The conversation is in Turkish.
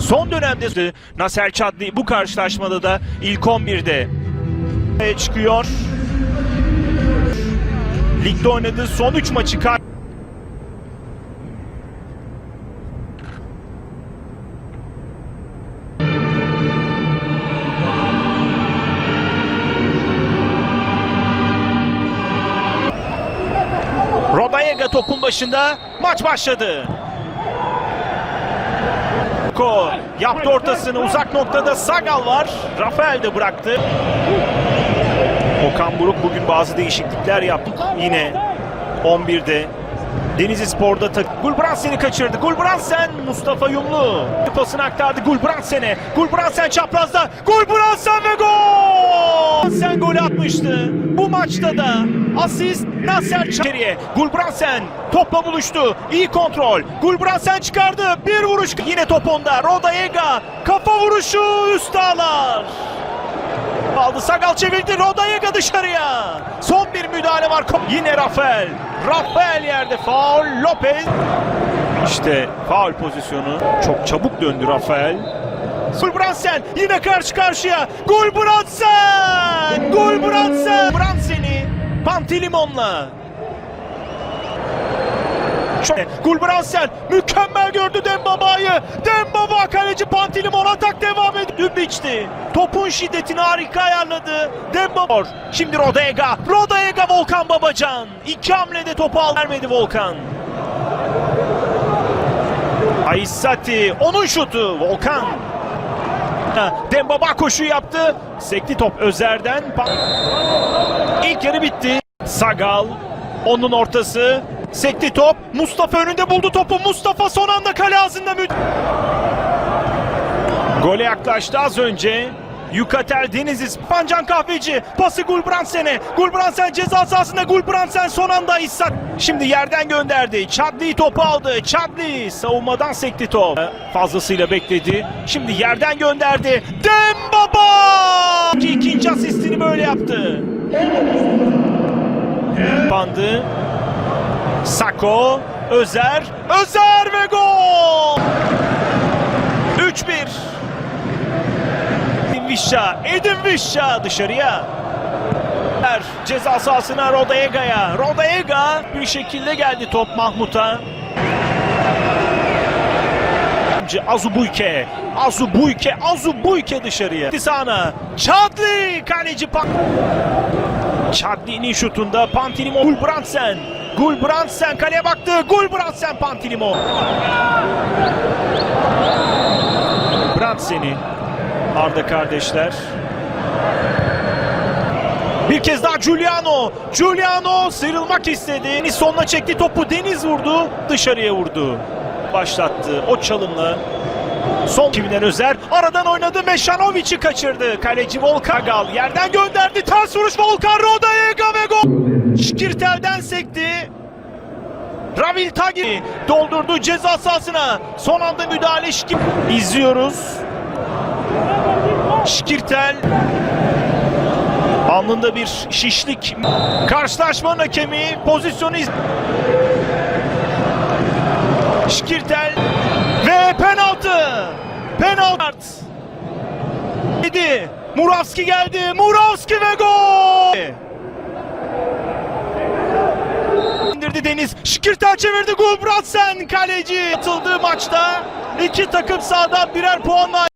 Son dönemde Nasser Çadli bu karşılaşmada da ilk 11'de çıkıyor. Ligde oynadığı son 3 maçı kay- Rodayega topun başında maç başladı. Ko yaptı ortasını uzak noktada Sagal var. Rafael de bıraktı. Okan Buruk bugün bazı değişiklikler yaptı. Yine 11'de Denizli Spor'da tak Gulbrandsen'i kaçırdı. Gulbrandsen Mustafa Yumlu pasını aktardı Gulbrandsen'e. Gulbrandsen çaprazda. Gulbrandsen ve gol! Sen gol atmıştı. Bu maçta da asist Nasser Çeriye. Gulbrandsen topla buluştu. İyi kontrol. Gulbrandsen çıkardı. Bir vuruş. Yine top onda. Rodayega kafa vuruşu üst ağlar. Aldı Sagal çevirdi Rodayega dışarıya. Son bir müdahale var. Yine Rafael. Rafael yerde faul Lopez. İşte faul pozisyonu. Çok çabuk döndü Rafael. Gulbrandsen yine karşı karşıya. Gulbrandsen! Gulbrandsen! Brandsen'i Pantilimon'la. Çok Gulbrandsen mükemmel gördü Dembaba'yı. Dembaba kaleci Pantilimon atak devam ediyor. Dümbiç'ti. Topun şiddetini harika ayarladı. Dembaba. Şimdi Rodega. Rodega Volkan Babacan. İki hamlede topu al vermedi Volkan. Aissati. Onun şutu. Volkan. Dembaba koşu yaptı. Sekti top Özer'den. İlk yarı bitti. Sagal. Onun ortası. Sekti top. Mustafa önünde buldu topu. Mustafa son anda kale ağzında müd... Gole yaklaştı az önce. Yukatel Denizli Pancan Kahveci pası Gulbrandsen'e. Gulbrandsen ceza sahasında Gulbrandsen son anda İshak. Şimdi yerden gönderdi. Chadli topu aldı. Chadli savunmadan sekti top. Fazlasıyla bekledi. Şimdi yerden gönderdi. Dembaba! İkinci asistini böyle yaptı. Bandı. Sako, Özer, Özer ve gol! 3-1. Edin Vişça, Edin Vişça dışarıya. Ceza sahasına Rodayega'ya. Rodayega bir şekilde geldi top Mahmut'a. Azubuyke, Azubuyke, Azubuyke dışarıya. Sağına, Çadli kaleci Pan... Chadli'nin şutunda Pantilimo Gulbrandsen. Gulbrandsen kaleye baktı. Gulbrandsen Pantilimo. Brandsen'i Arda kardeşler. Bir kez daha Giuliano. Giuliano sıyrılmak istedi. Deniz sonuna çekti topu. Deniz vurdu. Dışarıya vurdu. Başlattı o çalımla. Son kivinden Özer aradan oynadı Meşanovic'i kaçırdı. Kaleci Volkan Gal yerden gönderdi. Ters vuruş Volkan Rodayega ve gol. Şkirtel'den sekti. Ravil Tagi doldurdu ceza sahasına. Son anda müdahale Şkir. İzliyoruz. Şkirtel alnında bir şişlik. Karşılaşmanın hakemi pozisyonu iz... Şkirtel ve penaltı. Penaltı. Dedi. Muravski geldi. Muravski ve gol. İndirdi Deniz. Şkirtel çevirdi. Gulbrandsen kaleci. Atıldığı maçta iki takım sahada birer puanla